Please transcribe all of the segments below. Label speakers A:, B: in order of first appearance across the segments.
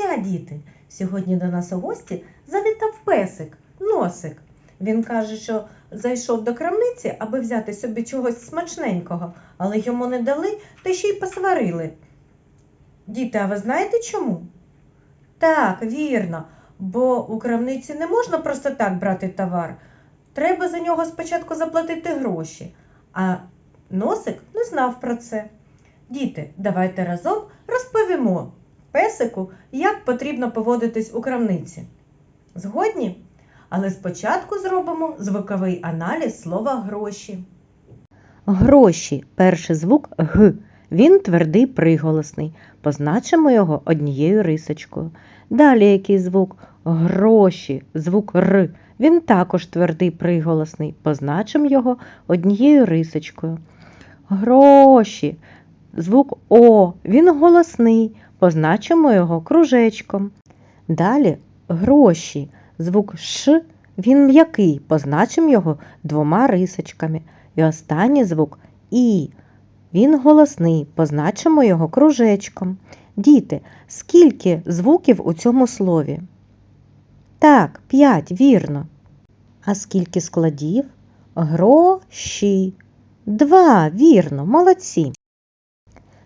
A: дня, діти! Сьогодні до нас у гості завітав песик, носик. Він каже, що зайшов до крамниці, аби взяти собі чогось смачненького, але йому не дали та ще й посварили. Діти, а ви знаєте чому? Так, вірно, бо у крамниці не можна просто так брати товар. Треба за нього спочатку заплатити гроші. А носик не знав про це. Діти, давайте разом розповімо песику, як потрібно поводитись у крамниці. Згодні? Але спочатку зробимо звуковий аналіз слова гроші.
B: Гроші. Перший звук Г. Він твердий приголосний. Позначимо його однією рисочкою. Далі який звук? Гроші. Звук Р. Він також твердий приголосний. Позначимо його однією рисочкою. Гроші. Звук О. Він голосний. Позначимо його кружечком. Далі гроші. Звук Ш. Він м'який. Позначимо його двома рисочками. І останній звук І. Він голосний, позначимо його кружечком. Діти, скільки звуків у цьому слові? Так, п'ять, вірно. А скільки складів? Гроші. Два, вірно, молодці.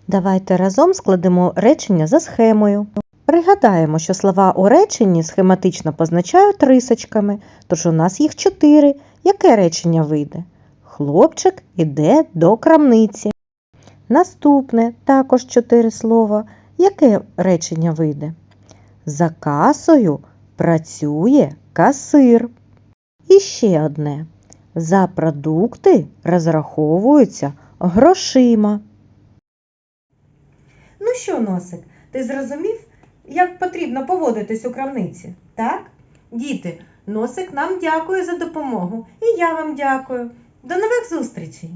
B: Давайте разом складемо речення за схемою. Пригадаємо, що слова у реченні схематично позначають рисочками, тож у нас їх чотири. Яке речення вийде? Хлопчик іде до крамниці. Наступне також чотири слова. Яке речення вийде? За касою працює касир. І ще одне. За продукти розраховуються грошима.
A: Ну що, носик, ти зрозумів, як потрібно поводитись у крамниці? Так? Діти, носик нам дякує за допомогу. І я вам дякую. До нових зустрічей!